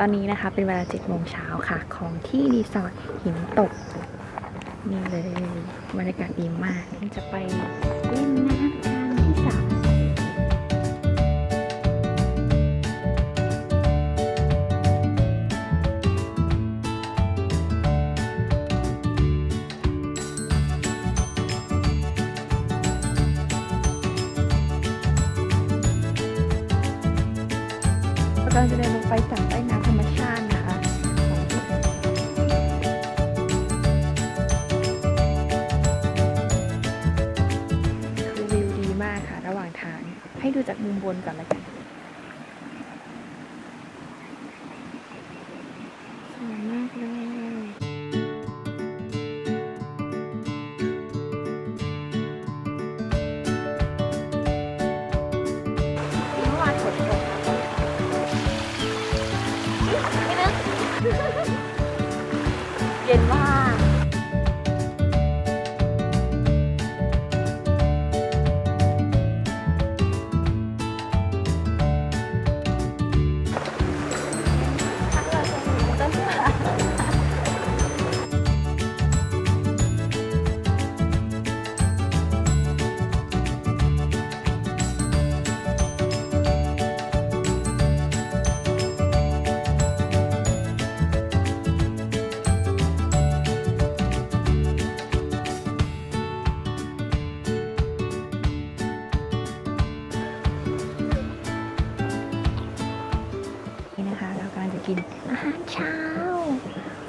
ตอนนี้นะคะเป็นเวลา7โมงเช้าค่ะ ของที่รีสอร์ทหินตก นี่เลยบรรยากาศดีมาก จะไปเล่นน้ำที่สระเรากำลังจะเดินลงไปจาก ให้ดูจากมุมบนก่อนละกัน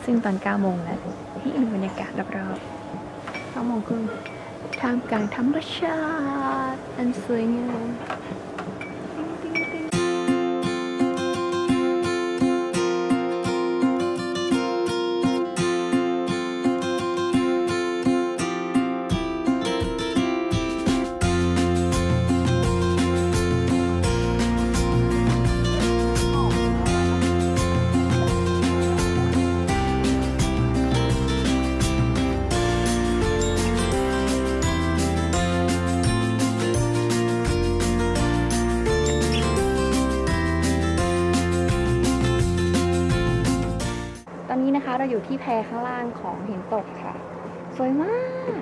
ซึ่งตอน9โมงแล้วนี่ดูบรรยากาศรอบๆ9โมงครึ่งท่ามกลางธรรมชาติอันสวยงาม ที่แพข้างล่างของหินตกค่ะ สวยมาก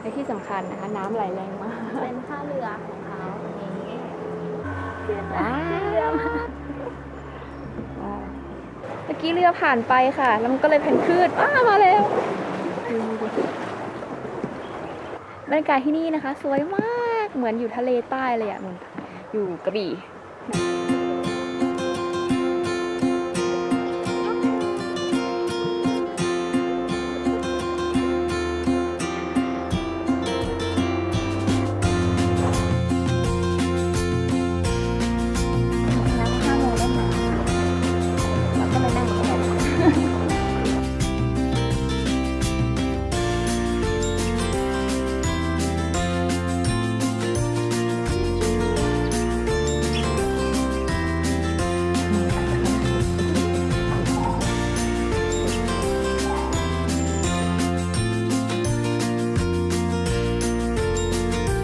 และที่สำคัญนะคะ น้ำไหลแรงมากเป็นท่าเรือของเขานี้ว้าวเมื่อกี้เรือผ่านไปค่ะ แล้วมันก็เลยแผ่นพืชว้ามาแล้วบรรยากาศที่นี่นะคะ สวยมากเหมือนอยู่ทะเลใต้เลยอะเหมือนอยู่กระบี่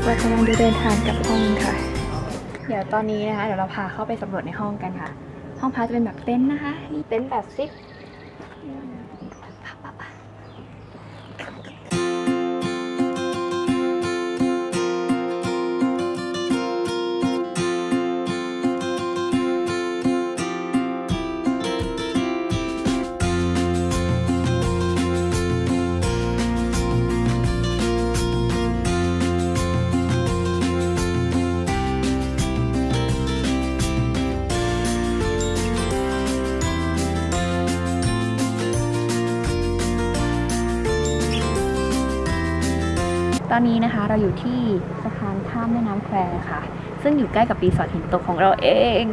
เรากำลังจะเดินทางกลับห้องค่ะ เดี๋ยวตอนนี้นะคะ เดี๋ยวเราพาเข้าไปสำรวจในห้องกันค่ะ ห้องพักจะเป็นแบบเต็นท์นะคะ นี่เต็นท์แบบซิป ตอนนี้นะคะเราอยู่ที่สะพานข้ามแม่น้ำแควค่ะ ซึ่งอยู่ใกล้กับรีสอร์ทหินตกของเราเอง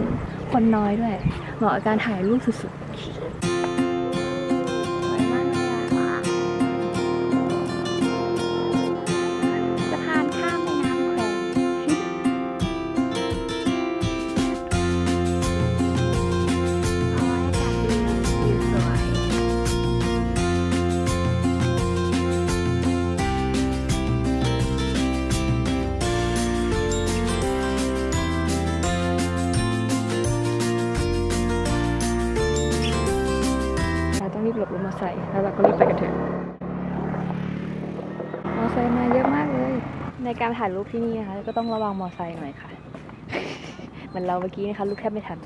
คนน้อยด้วย เหมาะกับการถ่ายรูปสุดๆ ไซค์แล้วเราก็รีบไปกันเถอะมอไซค์มาเยอะมากเลย ในการถ่ายรูปที่นี่นะคะก็ต้องระวังมอไซค์หน่อยค่ะ เหมือนเราเมื่อกี้นะคะลูกแทบไม่ทัน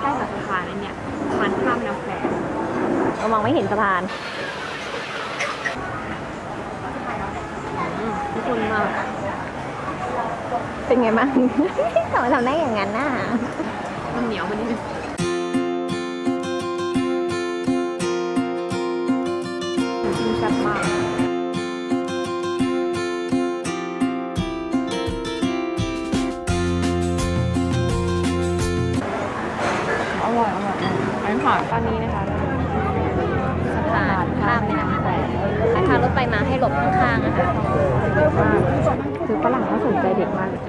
ใกล้ๆกับสะพานนั่นเนี่ยสะพานข้ามน้ำแควเรามองไม่เห็นสะพานอืมทุกคนมากเป็นไงบ้าง ทำไมทำได้อย่างนั้นน่ะมันเหนียวมันนิดนึง ร่อยอร่อยอันนี้ค่ะตอนนี้นะคะสะพานข้ามแม่น้ำแควถ้าทางรถไปมาให้หลบข้างๆนะคะเด็กมากคือฝรั่งเขาสนใจเด็กมากเลย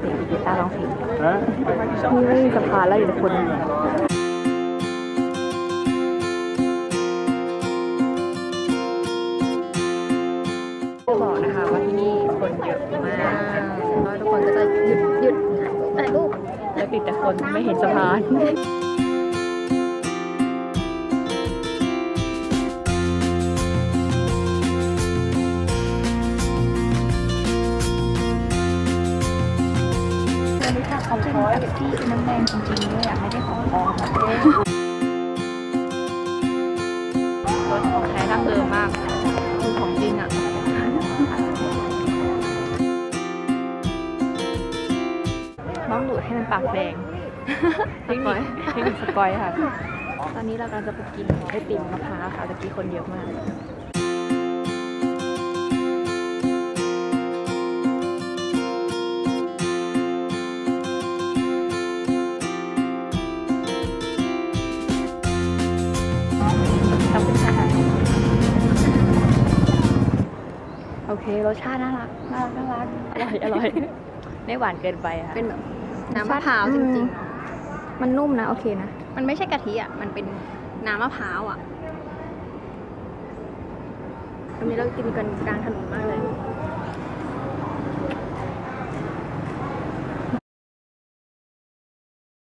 เด็กกีตาร์ร้องเพลงนี่ไม่มีสะพานแล้วอยู่แต่คน ติดแต่คนไม่เห็นสะพานอันนี้ค่ะของพอสที่น้ำแดงจริงๆด้วยอะไม่ได้ของปลอม ปากแดงเทคนิคเทคนิคสปอยค่ะ ตอนนี้เรากำลังจะไปกินไอติมมะพร้าวค่ะตะกี้คนเยอะมากขอบคุณค่ะโอเครสชาติน่ารักน่ารักน่ารักอร่อยอร่อย ไม่หวานเกินไปค่ะเป็นแบบ น้ำมะพร้าวจริงๆเนาะมันนุ่มนะ โอเคนะ มันไม่ใช่กะทิอะ มันเป็นน้ำมะพร้าวอะวันนี้เรากินกันกลางถนนมากเลย